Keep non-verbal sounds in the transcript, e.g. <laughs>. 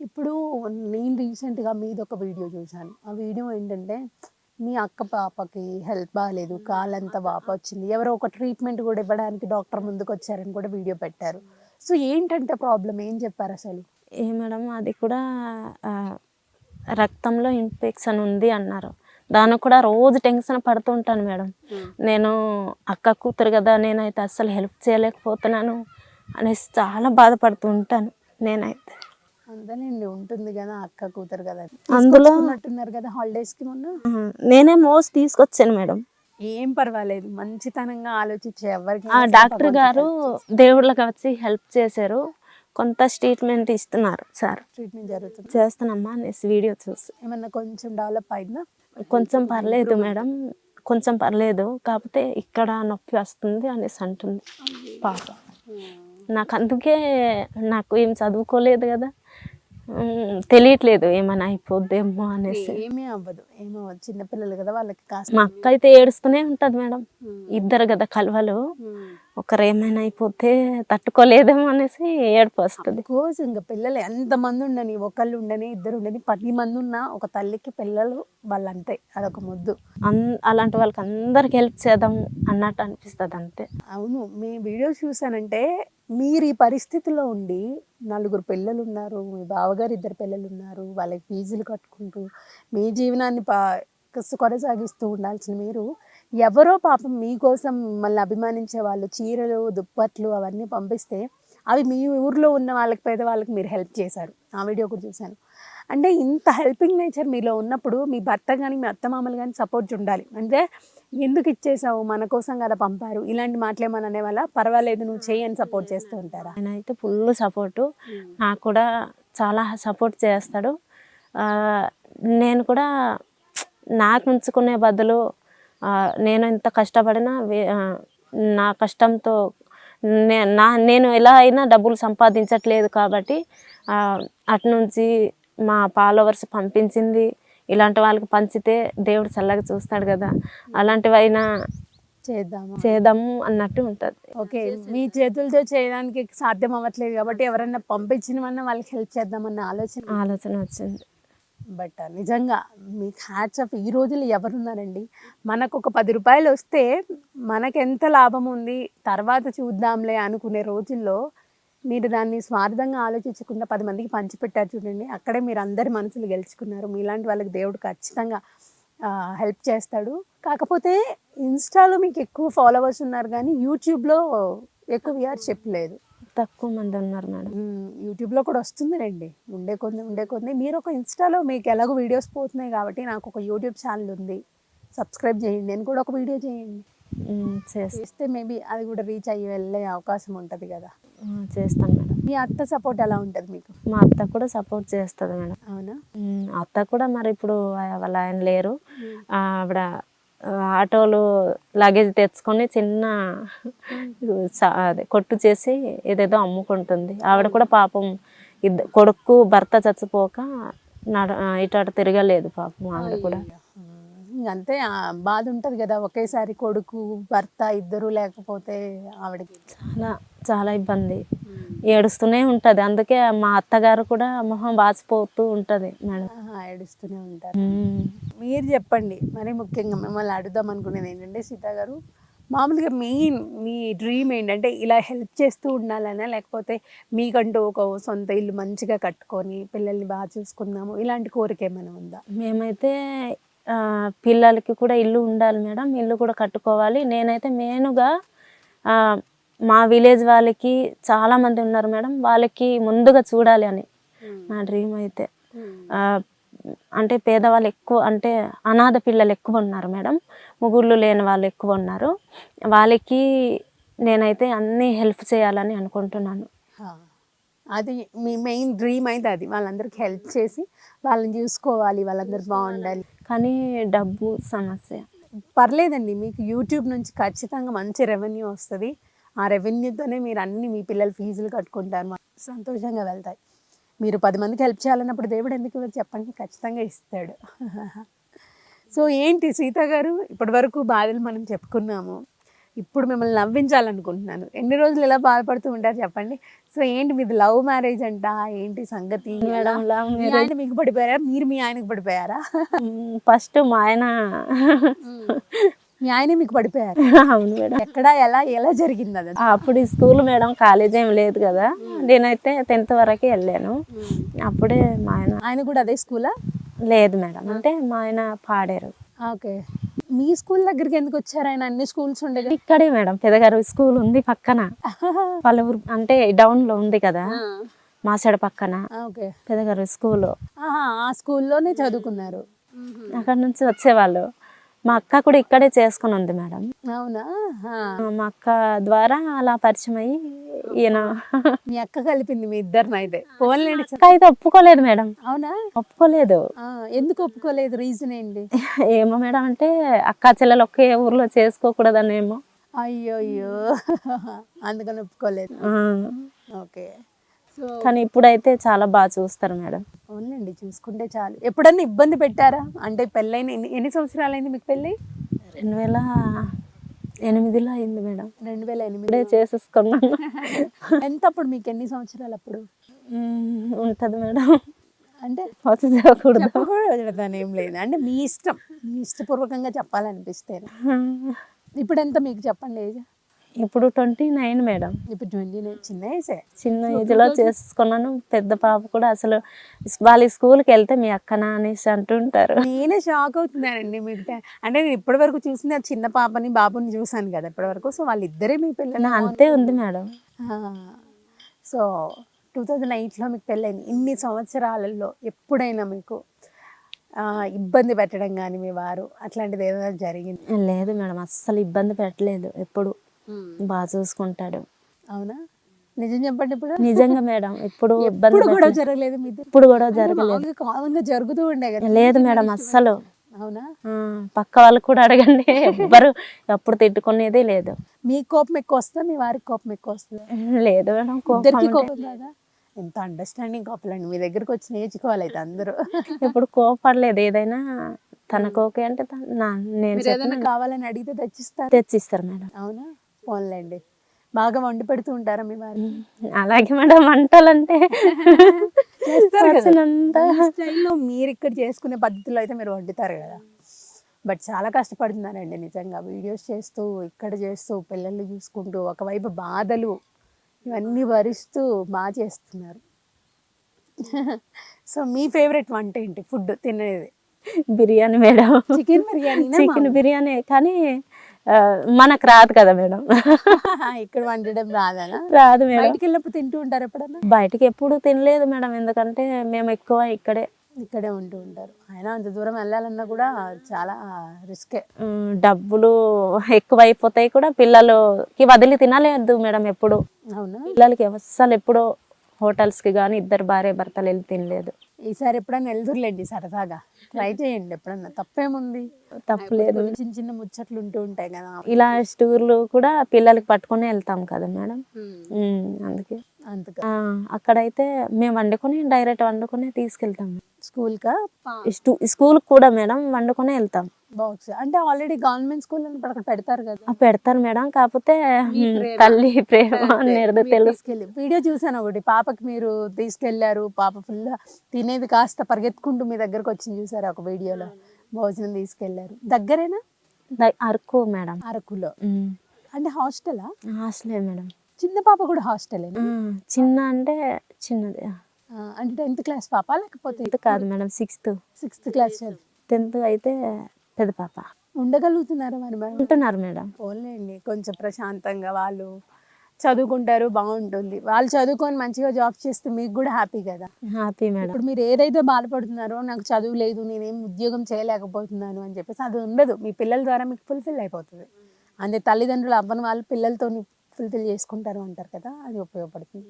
ఇప్పుడు నేను రీసెంట్గా మీది ఒక వీడియో చూశాను. ఆ వీడియో ఏంటంటే మీ అక్క పాపకి హెల్త్ బాగాలేదు కాలంతా వాప వచ్చింది ఎవరో ఒక ట్రీట్మెంట్ కూడా ఇవ్వడానికి డాక్టర్ ముందుకు వచ్చారని కూడా వీడియో పెట్టారు. సో ఏంటంటే ప్రాబ్లం ఏం చెప్పారు అసలు? ఏ మేడం అది కూడా రక్తంలో ఇన్ఫెక్షన్ ఉంది అన్నారు. దానికి కూడా రోజు టెన్షన్ పడుతూ ఉంటాను మేడం. నేను అక్క కూతురు కదా నేనైతే అస్సలు హెల్ప్ చేయలేకపోతున్నాను అనేసి చాలా బాధపడుతూ ఉంటాను నేనైతే. అంతేనండి ఉంటుంది కదా అక్క కూతురు కదా. అందులో- తీసుకొచ్చుకున్నట్టున్నారు కదా హాలిడేస్కి మొన్న నేనే మోసి తీసుకొచ్చాను మేడం. ఏం పర్వాలేదు మంచితనంగా ఆలోచించే ఎవరికి ఆ డాక్టర్ గారు దేవుళ్ళకి వచ్చి హెల్ప్ చేశారు. కొంత ట్రీట్మెంట్ ఇస్తున్నారు సార్. ట్రీట్మెంట్ జరుగుతుంది? చేస్తానమ్మా అనేసి వీడియో చూసి. ఏమన్నా కొంచెం డెవలప్ అయిందా? కొంచెం పర్లేదు మేడం. కొంచెం పర్లేదు కాకపోతే ఇక్కడ నొప్పి వస్తుంది అనేసి అంటుంది. పాప. నాకు అందుకే నాకు ఏం చదువుకోలేదు కదా. తెలియట్లేదు ఏమైనా అయిపోద్దేమో అనేసి. ఏమీ అవ్వదు ఏమో చిన్నపిల్లలు కదా వాళ్ళకి కాస్త మా అక్క అయితే ఏడుస్తూనే ఉంటుంది మేడం. ఇద్దరు కదా కలవలు. ఒకరు ఏమైనా అయిపోతే తట్టుకోలేదేమో అనేసి ఏడుపు వస్తుంది. కోర్స్ ఇంకా పిల్లలు ఎంతమంది ఉండని ఒకళ్ళు ఉండని ఇద్దరు ఉండని పది మంది ఉన్నా ఒక తల్లికి పిల్లలు వాళ్ళు అంతే అదొక ముద్దు. అన్ అలాంటి వాళ్ళకి అందరికి హెల్ప్ చేద్దాం అన్నట్టు అనిపిస్తుంది అంతే. అవును మీ వీడియో చూసానంటే మీరు ఈ పరిస్థితిలో ఉండి నలుగురు పిల్లలు ఉన్నారు మీ బావగారు ఇద్దరు పిల్లలు ఉన్నారు వాళ్ళకి ఫీజులు కట్టుకుంటూ మీ జీవనాన్ని పా కొనసాగిస్తూ ఉండాల్సిన మీరు ఎవరో పాపం మీకోసం మిమ్మల్ని అభిమానించే వాళ్ళు చీరలు దుప్పట్లు అవన్నీ పంపిస్తే అవి మీ ఊర్లో ఉన్న వాళ్ళకి పేద వాళ్ళకి మీరు హెల్ప్ చేశారు. ఆ వీడియో కూడా చూశాను. అంటే ఇంత హెల్పింగ్ నేచర్ మీలో ఉన్నప్పుడు మీ భర్త కానీ మీ అత్తమామలు కానీ సపోర్ట్ ఉండాలి. అంటే ఎందుకు ఇచ్చేసావు మన కోసం కదా పంపారు. ఇలాంటి మాటలేమని అనే వల్ల పర్వాలేదు నువ్వు చెయ్యి అని సపోర్ట్ చేస్తూ ఉంటారా? ఆయన అయితే ఫుల్ సపోర్టు. నాకు కూడా చాలా సపోర్ట్ చేస్తాడు. నేను కూడా నాకు ఉంచుకునే బదులు నేను ఎంత కష్టపడినా నా కష్టంతో నే నా నేను ఎలా అయినా డబ్బులు సంపాదించట్లేదు కాబట్టి అటు నుంచి మా ఫాలోవర్స్ పంపించింది. ఇలాంటి వాళ్ళకి పంచితే దేవుడు చల్లగా చూస్తాడు కదా. అలాంటివైనా చేద్దామా? చేద్దాము అన్నట్టు ఉంటుంది. ఓకే మీ చేతులతో చేయడానికి సాధ్యం అవ్వట్లేదు కాబట్టి ఎవరైనా పంపించినవన్నా వాళ్ళకి హెల్ప్ చేద్దామన్న ఆలోచన ఆలోచన వచ్చింది. బట్ నిజంగా మీకు హ్యాట్స్ ఆఫ్ ఈ రోజులు ఎవరున్నారండి? మనకు ఒక పది రూపాయలు వస్తే మనకు ఎంత లాభం ఉంది? తర్వాత చూద్దాంలే అనుకునే రోజుల్లో మీరు దాన్ని స్వార్థంగా ఆలోచించకుండా పది మందికి పంచిపెట్టారు చూడండి. అక్కడే మీరు అందరి మనసులు గెలుచుకున్నారు. మీలాంటి వాళ్ళకి దేవుడు ఖచ్చితంగా హెల్ప్ చేస్తాడు. కాకపోతే ఇన్స్టాలో మీకు ఎక్కువ ఫాలోవర్స్ ఉన్నారు కానీ యూట్యూబ్లో ఎక్కువ వ్యూవర్షిప్ లేదు తక్కువ మంది ఉన్నారు మేడం. యూట్యూబ్లో కూడా వస్తుంది రండి. ఉండే కొద్ది ఉండే కొద్ది మీరు ఒక ఇన్స్టాలో మీకు ఎలాగో వీడియోస్ పోతున్నాయి కాబట్టి నాకు ఒక యూట్యూబ్ ఛానల్ ఉంది. సబ్స్క్రైబ్ చేయండి. నేను కూడా ఒక వీడియో చేయండి. చేస్తా మేబీ అది కూడా రీచ్ అయ్యి వెళ్ళే అవకాశం ఉంటుంది కదా. చేస్తాను మేడం. మీ అత్త సపోర్ట్ ఎలా ఉంటుంది మీకు? మా అత్త కూడా సపోర్ట్ చేస్తుంది మేడం. అవునా? అత్త కూడా మరి ఇప్పుడు వాళ్ళ ఆయన లేరు. ఆవిడ ఆటోలు లగేజ్ తెచ్చుకొని చిన్న అదే కొట్టు చేసి ఏదేదో అమ్ముకుంటుంది. ఆవిడ కూడా పాపం ఇద్ద కొడుకు భర్త చచ్చిపోక నడ ఇటు అటు తిరగలేదు పాపం ఆవిడ కూడా. అంతే బాధ ఉంటుంది కదా ఒకేసారి కొడుకు భర్త ఇద్దరు లేకపోతే ఆవిడకి. చాలా చాలా ఇబ్బంది. ఏడుస్తూనే ఉంటుంది. అందుకే మా అత్తగారు కూడా మొహం బాసిపోతూ ఉంటుంది మేడం. ఏడుస్తూనే ఉంటారు. మీరు చెప్పండి. మరి ముఖ్యంగా మిమ్మల్ని అడుగుదాం అనుకునేది ఏంటంటే సీత గారు మామూలుగా మెయిన్ మీ డ్రీమ్ ఏంటంటే ఇలా హెల్ప్ చేస్తూ ఉండాలనా? లేకపోతే మీకంటూ ఒక సొంత ఇల్లు మంచిగా కట్టుకొని పిల్లల్ని బాగా చూసుకుందాము ఇలాంటి కోరిక ఏమైనా ఉందా? మేమైతే పిల్లలకి కూడా ఇల్లు ఉండాలి మేడం. ఇల్లు కూడా కట్టుకోవాలి. నేనైతే మెయిన్గా మా విలేజ్ వాళ్ళకి చాలా మంది ఉన్నారు మేడం. వాళ్ళకి ముందుగా చూడాలి అని నా డ్రీమ్ అయితే. అంటే పేదవాళ్ళు ఎక్కువ అంటే అనాథ పిల్లలు ఎక్కువ ఉన్నారు మేడం. ముగ్గురు లేని వాళ్ళు ఎక్కువ ఉన్నారు. వాళ్ళకి నేనైతే అన్నీ హెల్ప్ చేయాలని అనుకుంటున్నాను. అది మీ మెయిన్ డ్రీమ్ అయితే అది. వాళ్ళందరికీ హెల్ప్ చేసి వాళ్ళని చూసుకోవాలి వాళ్ళందరూ బాగుండాలి. కానీ డబ్బు సమస్య. పర్లేదండి మీకు యూట్యూబ్ నుంచి ఖచ్చితంగా మంచి రెవెన్యూ వస్తుంది. ఆ రెవెన్యూతోనే మీరు అన్ని మీ పిల్లల ఫీజులు కట్టుకుంటారు. సంతోషంగా వెళ్తాయి. మీరు పది మందికి హెల్ప్ చేయాలన్నప్పుడు దేవుడు ఎందుకు చెప్పండి. ఖచ్చితంగా ఇస్తాడు. <laughs> సో ఏంటి సీత గారు? ఇప్పటి వరకు బాధలు మనం చెప్పుకున్నాము. ఇప్పుడు మిమ్మల్ని నవ్వించాలనుకుంటున్నాను. ఎన్ని రోజులు ఇలా బాధపడుతూ ఉంటారు చెప్పండి. సో ఏంటి మీది లవ్ మ్యారేజ్ అంట? ఏంటి సంగతి? ఆయన మీకు పడిపోయారా? మీరు మీ ఆయనకు పడిపోయారా? ఫస్ట్ మా ఆయన. మీ ఆయనే మీకు పడిపోయారు. అవును మేడం. ఎక్కడ ఎలా ఎలా జరిగింది అది? అప్పుడు ఈ స్కూల్ మేడం కాలేజ్ ఏం లేదు కదా. నేనైతే టెన్త్ వరకే వెళ్ళాను. అప్పుడే మా ఆయన ఆయన కూడా అదే స్కూలా? లేదు మేడం. అంటే మా ఆయన పాడారు. ఓకే. మీ స్కూల్ దగ్గరికి ఎందుకు వచ్చారు? ఆయన అన్ని స్కూల్స్ ఉండే కదా. ఇక్కడే మేడం పెదగారు స్కూల్ ఉంది పక్కన. వాళ్ళ ఊరు అంటే డౌన్లో ఉంది కదా. మాసడ పక్కన. ఓకే. పెదగారు స్కూల్. ఆహా, ఆ స్కూల్లోనే చదువుకున్నారు. అక్కడ నుంచి వచ్చేవాళ్ళు. మా అక్క కూడా ఇక్కడే చేసుకుని ఉంది మేడం. అవునా. మా అక్క ద్వారా అలా పరిచయం అయ్యి ఈయన. మీ అక్క కలిపింది మీ ఇద్దరిని అయితే. అయితే ఒప్పుకోలేదు మేడం. అవునా? ఒప్పుకోలేదు. ఎందుకు ఒప్పుకోలేదు? రీజన్ ఏంటి? ఏమో మేడం అంటే అక్క చెల్లెలు ఒకే ఊర్లో చేసుకోకూడదనేమో. అయ్యో అయ్యో అందుకని ఒప్పుకోలేదు. ఓకే. కానీ ఇప్పుడైతే చాలా బాగా చూస్తారు మేడం. అవునండి చూసుకుంటే చాలు. ఎప్పుడన్నా ఇబ్బంది పెట్టారా? అంటే పెళ్ళైన ఎన్ని సంవత్సరాలైంది మీకు పెళ్ళి? రెండు వేల ఎనిమిదిలో అయింది మేడం. రెండు వేల ఎనిమిది చేసేసుకున్నాను. <laughs> ఎంత అప్పుడు మీకు ఎన్ని సంవత్సరాలు అప్పుడు? ఉంటది మేడం. అంటే చెప్పకూడదు. ఏం లేదు. అంటే మీ ఇష్టం. మీ ఇష్టపూర్వకంగా చెప్పాలనిపిస్తే ఇప్పుడు ఎంత మీకు చెప్పండి ఏజ్? ఇప్పుడు ట్వంటీ నైన్ మేడం. ఇప్పుడు ట్వంటీ చిన్న ఏజే? చిన్న ఏజ్లో చేసుకున్నాను. పెద్ద పాప కూడా అసలు వాళ్ళ స్కూల్కి వెళ్తే మీ అక్కనా అనేసి అంటుంటారు నేనే షాక్ అవుతున్నానండి మీకు. అంటే నేను ఇప్పటి వరకు చూసింది ఆ చిన్న పాపని బాబుని చూసాను కదా ఇప్పటి వరకు. సో వాళ్ళిద్దరే మీ పిల్లలు. అంతే ఉంది మేడం. సో టూ థౌజండ్ ఎయిట్లో మీకు పెళ్ళైంది. ఇన్ని సంవత్సరాలలో ఎప్పుడైనా మీకు ఇబ్బంది పెట్టడం కానీ మీ వారు అట్లాంటిది ఏదైనా జరిగింది? లేదు మేడం అస్సలు ఇబ్బంది పెట్టలేదు. ఎప్పుడు బాగా చూసుకుంటాడు. అవునా? నిజం చెప్పండి ఇప్పుడు. నిజంగా మేడం ఎప్పుడు ఇబ్బంది ఇప్పుడు కూడా. జరగలేదు ఇప్పుడు కూడా జరగలేదు. కామన్గా జరుగుతూ ఉండే కదా. లేదు మేడం అస్సలు. అవునా? పక్క వాళ్ళకి కూడా అడగండి. <laughs> ఎవ్వరు ఎప్పుడు తిట్టుకునేది లేదు. మీ కోపం ఎక్కువ వస్తుందా? మీ వారికి కోపం ఎక్కువ వస్తుందా? లేదు మేడం కోపం కాదా ఎంత అండర్స్టాండింగ్ కోపలండి. మీ దగ్గరకు వచ్చి నేర్చుకోవాలి అయితే అందరూ. <laughs> ఎప్పుడు కోపడలేదు. ఏదైనా తనకు ఓకే అంటే నేను కావాలని అడిగితే తెచ్చిస్తారు? తెచ్చిస్తారు మేడం. అవునా? ఫోన్లేండి. బాగా వండి పెడుతూ ఉంటారా మీ వారు? అలాగే మేడం వంటలంటే స్టైల్లో మీరు ఇక్కడ చేసుకునే పద్ధతిలో అయితే మీరు వండుతారు కదా. బట్ చాలా కష్టపడుతున్నారండి నిజంగా. వీడియోస్ చేస్తూ ఇక్కడ చేస్తూ పిల్లల్ని చూసుకుంటూ ఒకవైపు బాధలు ఇవన్నీ భరిస్తూ బాగా చేస్తున్నారు. సో మీ ఫేవరెట్ వంట ఏంటి? ఫుడ్ తినేది. Biryani madam. Chicken biryani chicken biryani. కానీ మనకు రాదు కదా మేడం. <laughs> ఇక్కడ వండడం రాదనా? రాదు మేడం. బయటికి వెళ్ళినప్పుడు తింటూ ఉంటారు ఎప్పుడన్నా? బయటికి ఎప్పుడు తినలేదు మేడం. ఎందుకంటే మేము ఎక్కువ ఇక్కడే. ఇక్కడే ఉంటూ ఉంటారు. అయినా అంత దూరం వెళ్ళాలన్నా కూడా చాలా రిస్కే. డబ్బులు ఎక్కువ అయిపోతాయి కూడా పిల్లలకి వదిలి తినలేదు మేడం ఎప్పుడు. అవునా? పిల్లలకి అస్సలు ఎప్పుడో హోటల్స్కి కానీ ఇద్దరు భార్య భర్తలు వెళ్ళి తినలేదు. ఈసారి ఎప్పుడన్నా వెళ్తుర్లేండి సరదాగా? ట్రై చేయండి ఎప్పుడన్నా. తప్పేముంది? తప్పలేదు. చిన్న చిన్న ముచ్చట్లు ఉంటూ ఉంటాయి కదా. ఇలా టూర్లు కూడా పిల్లలకి పట్టుకొని వెళ్తాం కదా మేడం? అందుకే. అందుకు. అక్కడైతే మేము వండుకొని డైరెక్ట్ వండుకొని తీసుకెళ్తాం. స్కూల్ కా స్టూ- స్కూల్కి కూడా మేడం వండుకొని వెళ్తాం. బాక్స్. అంటే ఆల్రెడీ గవర్నమెంట్ స్కూల్ అక్కడ పెడతారు కదా. పెడతారు మేడం. కాకపోతే తల్లి ప్రేమ అనేది తెలుసు. తీసుకెళ్ళి వీడియో చూసాను ఒకటి. పాపకి మీరు తీసుకెళ్ళారు. పాప ఫుల్ తినేది కాస్త పరిగెత్తుకుంటూ మీ దగ్గరకు వచ్చింది చూసారు ఒక వీడియోలో? భోజనం తీసుకెళ్ళారు. దగ్గరేనా? అరకు మేడం. అరకులో. అంటే హాస్టలా? హాస్టలే మేడం. చిన్న పాప కూడా హాస్టలేనా? ఆ, చిన్న అంటే చిన్నది. అంటే టెన్త్ క్లాస్ పాప లేకపోతే టెన్త్ కాదు madam sixth sixth class tenth అయితే పెద్ద పాప. ఉండగలుగుతున్నారా మరి ఉంటున్నారు మేడం. పోలేండి కొంచెం ప్రశాంతంగా వాళ్ళు చదువుకుంటారు బాగుంటుంది. వాళ్ళు చదువుకొని మంచిగా జాబ్ చేస్తే మీకు కూడా హ్యాపీ కదా. Happy madam. ఇప్పుడు మీరు ఏదైతే బాధపడుతున్నారో నాకు చదువు లేదు నేనేం ఉద్యోగం చేయలేకపోతున్నాను అని చెప్పేసి అది ఉండదు. మీ పిల్లల ద్వారా మీకు ఫుల్ఫిల్ అయిపోతుంది. అంతే తల్లిదండ్రులు అవ్వని వాళ్ళు పిల్లలతో ఫుల్ఫిల్ చేసుకుంటారు అంటారు కదా అది ఉపయోగపడుతుంది.